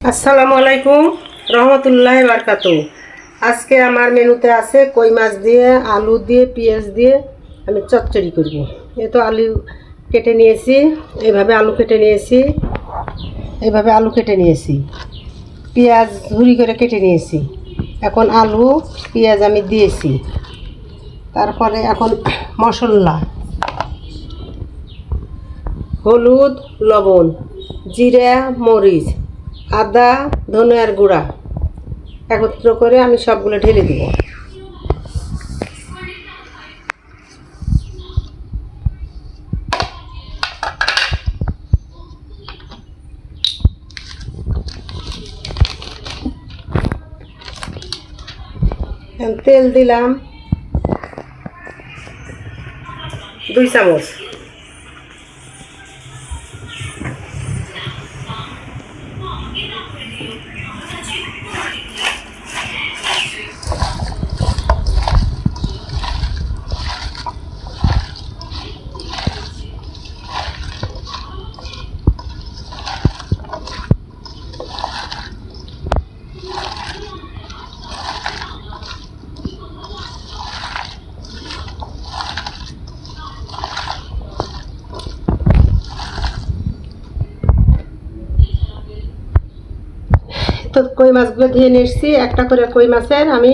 আসসালামু আলাইকুম, রহমতুল্লাহ বারকাত। আজকে আমার মেনুতে আছে কই মাছ দিয়ে, আলু দিয়ে, পেঁয়াজ দিয়ে আমি চচ্চড়ি করব। এ তো আলু কেটে নিয়েছি এইভাবে আলু কেটে নিয়েছি এইভাবে আলু কেটে নিয়েছি। পেঁয়াজ ঝুরি করে কেটে নিয়েছি। এখন আলু, পেঁয়াজ আমি দিয়েছি। তারপরে এখন মশলা, হলুদ, লবণ, জিরা, মরিচ। আদা ধনিয়ার গুঁড়া একত্র করে আমি সবগুলো ঢেলে দেব। তেল দিলাম দুই চামচ। you. তো কই মাছগুলো ধুয়ে নিয়ে এসেছি, একটা করে কই মাছের আমি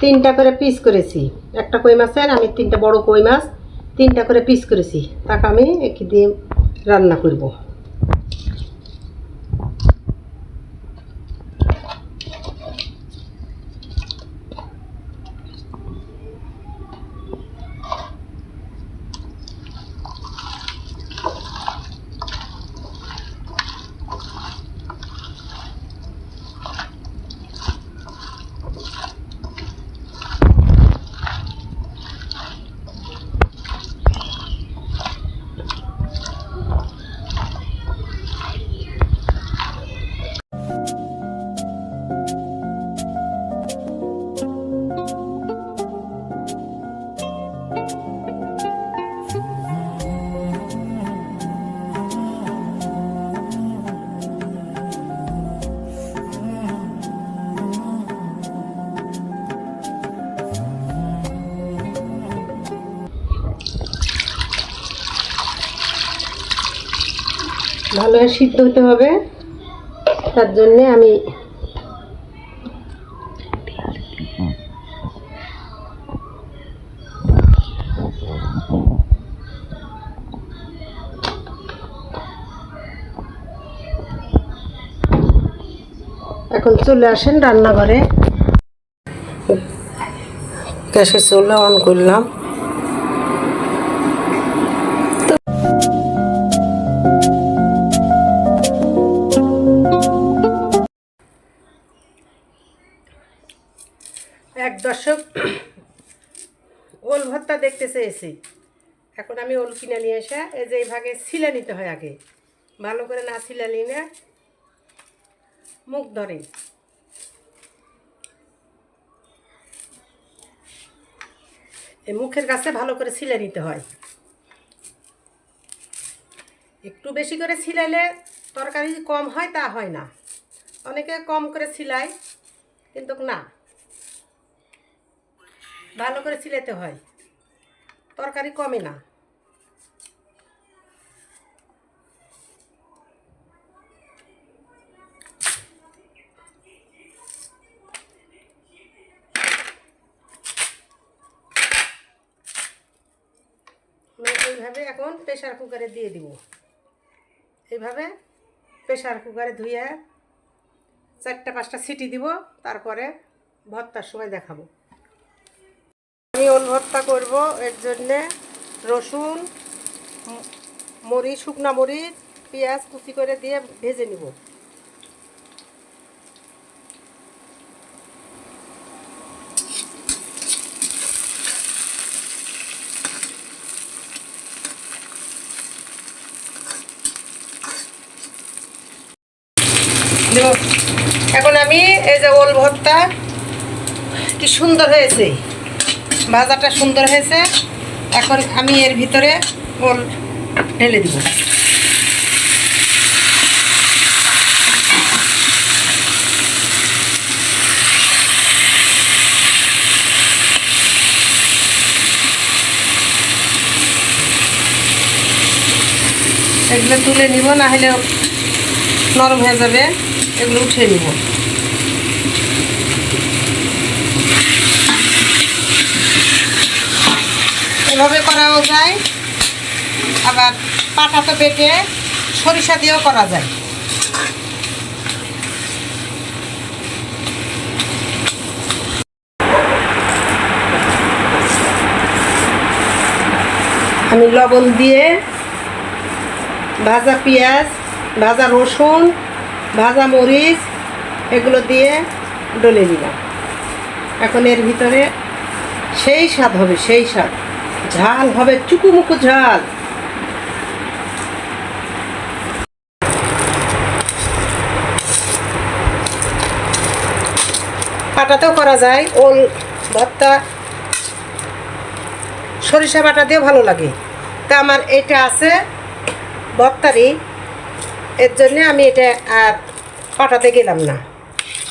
তিনটা করে পিস করেছি। একটা কই মাছের, আমি তিনটা বড় কই মাছ, তিনটা করে পিস করেছি। তাকে আমি একই দিয়ে রান্না করব। ভালোভাবে সিদ্ধ হতে হবে। তার জন্যে আমি এখন চলে আসেন রান্নাঘরে। গ্যাসের চুলা অন করলাম। চেয়েছি এখন আমি ওল কিনে নিয়ে এসে এই যে এই ভাগে ছিলে নিতে হয় আগে। ভালো করে না ছিলে নিলে মুখ ধরে। এই মুখের কাছে ভালো করে ছিলে নিতে হয়। একটু বেশি করে ছিলাইলে তরকারি কম হয় তা হয় না। অনেকে কম করে ছিলায়, কিন্তু না। ভালো করে ছিলাতে হয়। তরকারি কমে না। এইভাবে এখন প্রেশার কুকারে দিয়ে দিব। এইভাবে প্রেশার কুকারে ধুয়ে চারটা পাঁচটা সিটি দিব, তারপরে ভর্তার সময় দেখাবো। আমি ওল ভর্তা করব, এর জন্যে রসুন মরিচ শুকনা মরিচ, পেঁয়াজ কুচি করে দিয়ে ভেজে নিব। এখন আমি এই যে ওল ভর্তা, কি সুন্দর হয়েছে। ভাজাটা সুন্দর হয়েছে। এখন আমি এর ভিতরে গোল ঢেলে দিব। এগুলো তুলে নিব না হলে নরম হয়ে যাবে। এগুলো উঠিয়ে নিব। এভাবে করাও যায়। আবার পাটা তো বেটে সরিষা দিয়েও করা যায়। আমি লবণ দিয়ে ভাজা পেঁয়াজ, ভাজা রসুন, ভাজা মরিচ এগুলো দিয়ে ডলে দিলাম এখন এর ভিতরে সেই স্বাদ হবে, সেই স্বাদ। ঝাল হবে, চুকুমুকু ঝাল। পাটাতেও করা যায়, ওল, ভর্তা, সরিষা বাটা দিয়ে ভালো লাগে। তা আমার এটা আছে ভর্তারি এর জন্য আমি এটা আর পাটাতে গেলাম না।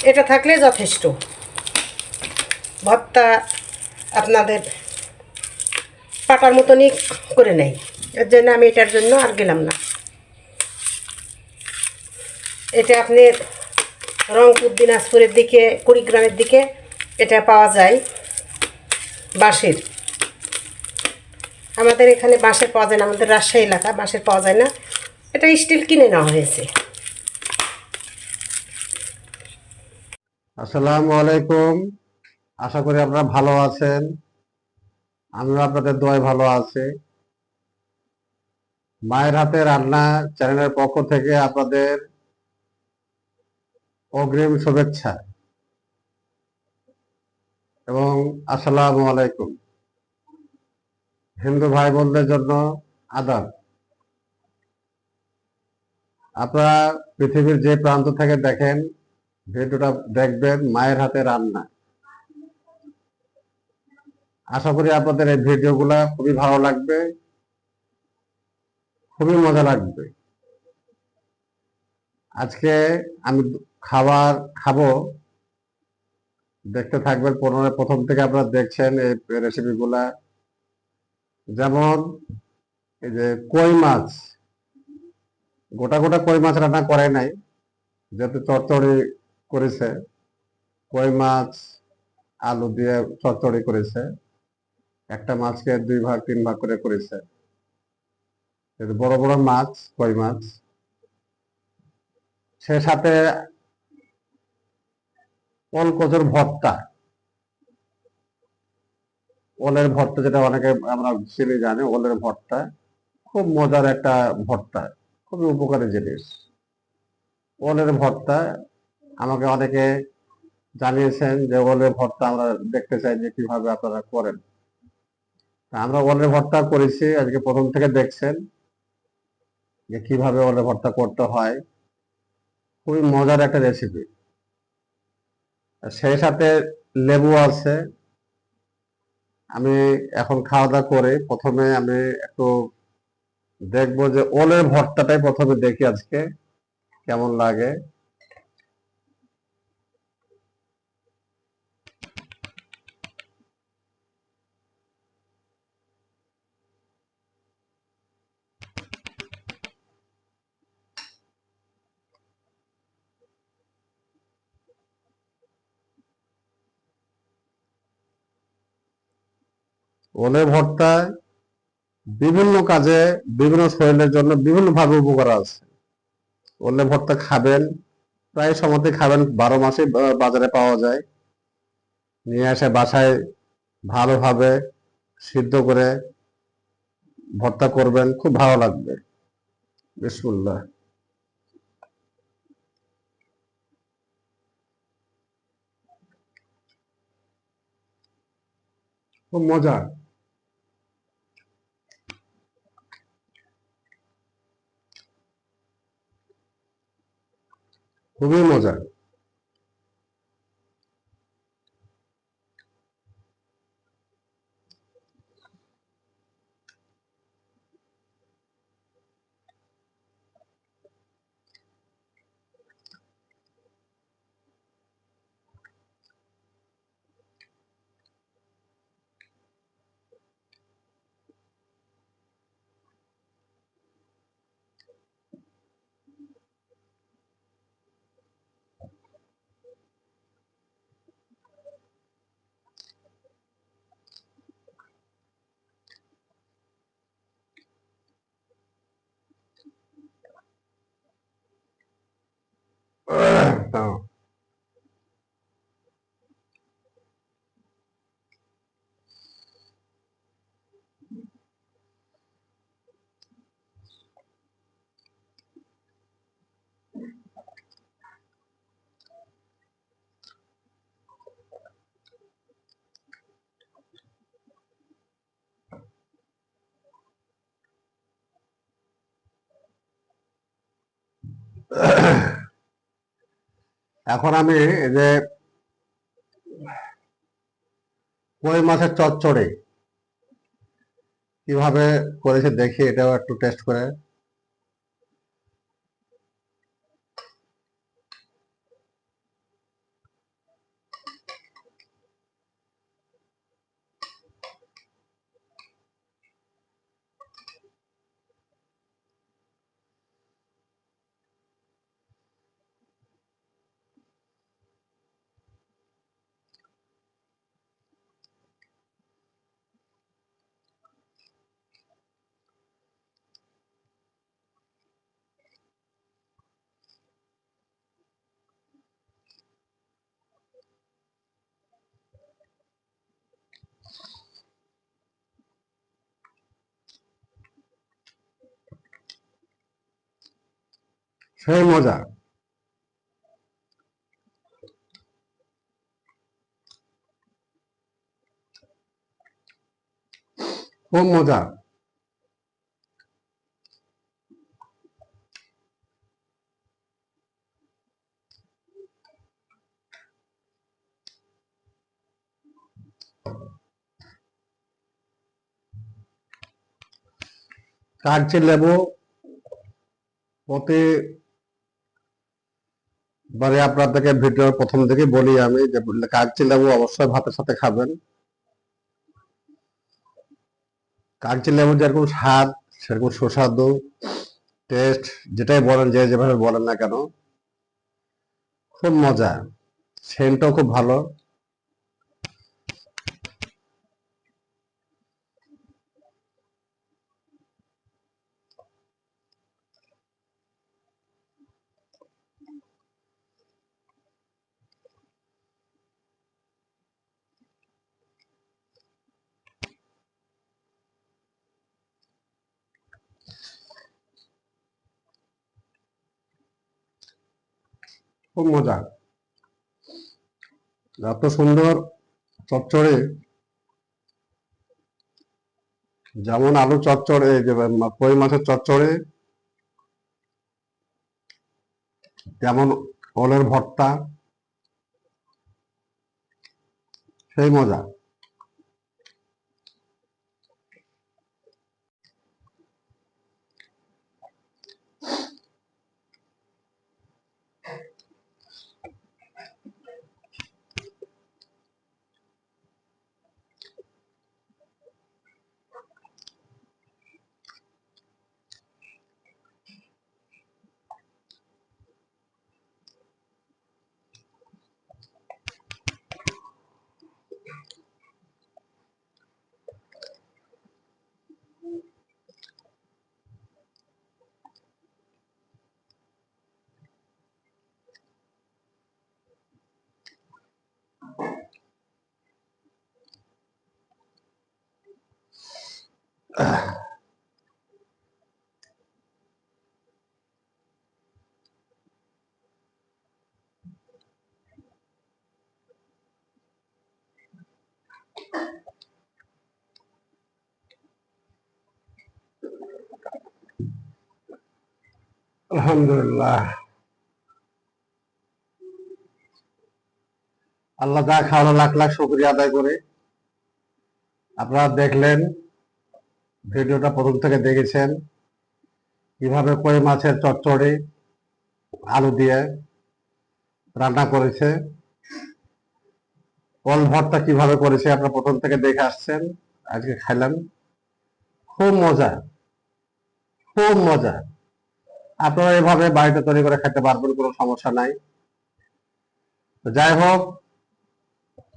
এটা থাকলে যথেষ্ট। ভর্তা আপনাদের পাটার মতনই করে নেই। এর জন্য আমি এটার জন্য আর গেলাম না। এটা আপনি রংপুর, দিনাজপুরের দিকে, কুড়িগ্রামের দিকে এটা পাওয়া যায় বাঁশের। আমাদের এখানে বাঁশের পাওয়া যায় না, আমাদের রাজশাহী এলাকা বাঁশের পাওয়া যায় না। এটা স্টিল কিনে নেওয়া হয়েছে। আসসালামু আলাইকুম। আশা করি আপনারা ভালো আছেন। আমিও আপনাদের দোয়ায় ভালো আছি। মায়ের হাতে রান্না চ্যানেলের পক্ষ থেকে আপনাদের অগ্রিম শুভেচ্ছা। এবং আসসালামু আলাইকুম। হিন্দু ভাই বোনদের জন্য আদাব। আপনারা পৃথিবীর যে প্রান্ত থেকে দেখেন, ভিডিওটা দেখবেন, মায়ের হাতে রান্না। আশা করি আপনাদের এই ভিডিওগুলা খুবই ভালো লাগবে। খুবই মজা লাগবে। আজকে আমি খাবার খাব। দেখতে থাকবেন, পনেরো, প্রথম থেকে আপনারা দেখছেন এই রেসিপিগুলা যেমন এই যে কই মাছ। গোটা গোটা কই মাছ রান্না করে নাই, যেহেতু চচ্চড়ি করেছে। কই মাছ, আলু দিয়ে চচ্চড়ি করেছে। একটা মাছকে দুই ভাগ, তিন ভাগ করে করেছে। বড় বড় মাছ, কই মাছ? সে সাথে ওল কচুর ভর্তা। ওলের ভর্তা যেটা অনেকে আমরা চিনি জানি, ওলের ভর্তা। খুব মজার একটা ভর্তা, খুবই উপকারী জিনিস। ওলের ভর্তা, আমাকে অনেকে জানিয়েছেন যে ওলের ভর্তা আমরা দেখতে চাই যে কীভাবে আপনারা করেন। আমরা ওলের ভর্তা করেছি, আজকে প্রথম থেকে দেখছেন যে কীভাবে ওলের ভর্তা করতে হয়। খুবই মজার একটা রেসিপি সেই সাথে লেবু আছে। আমি এখন খাওয়া দাওয়া করে প্রথমে আমি একটু দেখব যে ওলের ভর্তাটাই প্রথমে দেখি আজকে, কেমন লাগে। ওলের ভর্তা বিভিন্ন কাজে, বিভিন্ন শরীরের জন্য বিভিন্ন ভাবে উপকার আছে। ওলে ভর্তা খাবেন, প্রায় সময়তে খাবেন, বারো মাসে বাজারে পাওয়া যায়। নিয়ে এসে বাসায় ভালোভাবে সিদ্ধ করে ভর্তা করবেন, খুব ভালো লাগবে। বিসমুল্লাহ। খুব মজা। খুবই মজা। এখন আমি যে কই মাছের চচ্চড়ে কীভাবে করেছে দেখি এটাও একটু টেস্ট করে সেই মজা। খুব মজা। কাগজি লেবু প্রতি বারে আপনাদেরকে ভিডিওর প্রথম থেকে বলি আমি যে কাগজি লেবু অবশ্যই ভাতের সাথে খাবেন। কাগজি লেবুর যেরকম স্বাদ, সেরকম সুস্বাদু টেস্ট যেটাই বলেন, যে যেভাবে বলেন না কেন, খুব মজা সেন্টও খুব ভালো। খুব মজা। এত সুন্দর চচ্চড়ে, যেমন আলু চচ্চড়ে কই মাছের চচ্চড়ে, যেমন ওলের ভর্তা, সেই মজা। আলহামদুলিল্লাহ। আল্লাহ যা খাওয়ানো লাখ লাখ শুক্রিয়া আদায় করে। আপনারা দেখলেন ভিডিওটা প্রথম থেকে দেখেছেন। কীভাবে কই মাছের চচ্চড়ি, আলু দিয়ে রান্না করেছে। কল ভর্তা কীভাবে করেছে আপনারা প্রথম থেকে দেখে আসছেন, আজকে খাইলাম। খুব মজা খুব মজা। আপনারা এভাবে বাড়িতে তৈরি করে খেতে পারবেন, কোনো সমস্যা নাই। যাই হোক,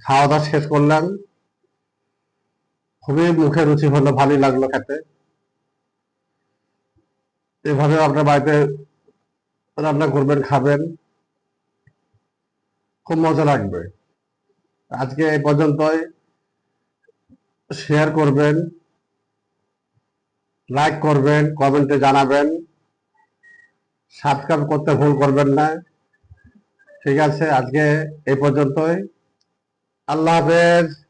খাওয়া দাওয়া শেষ করলাম। খুবই মুখে রুচি হলো ভালোই লাগল খেতে। এভাবে আপনার বাড়িতে রান্না করবেন, খাবেন। খুব মজা লাগবে। আজকে এই পর্যন্তই। শেয়ার করবেন, লাইক করবেন, কমেন্টে জানাবেন। সাবস্ক্রাইব করতে ভুল করবেন না। ঠিক আছে, আজকে এই পর্যন্তই। আল্লাহ হাফেজ।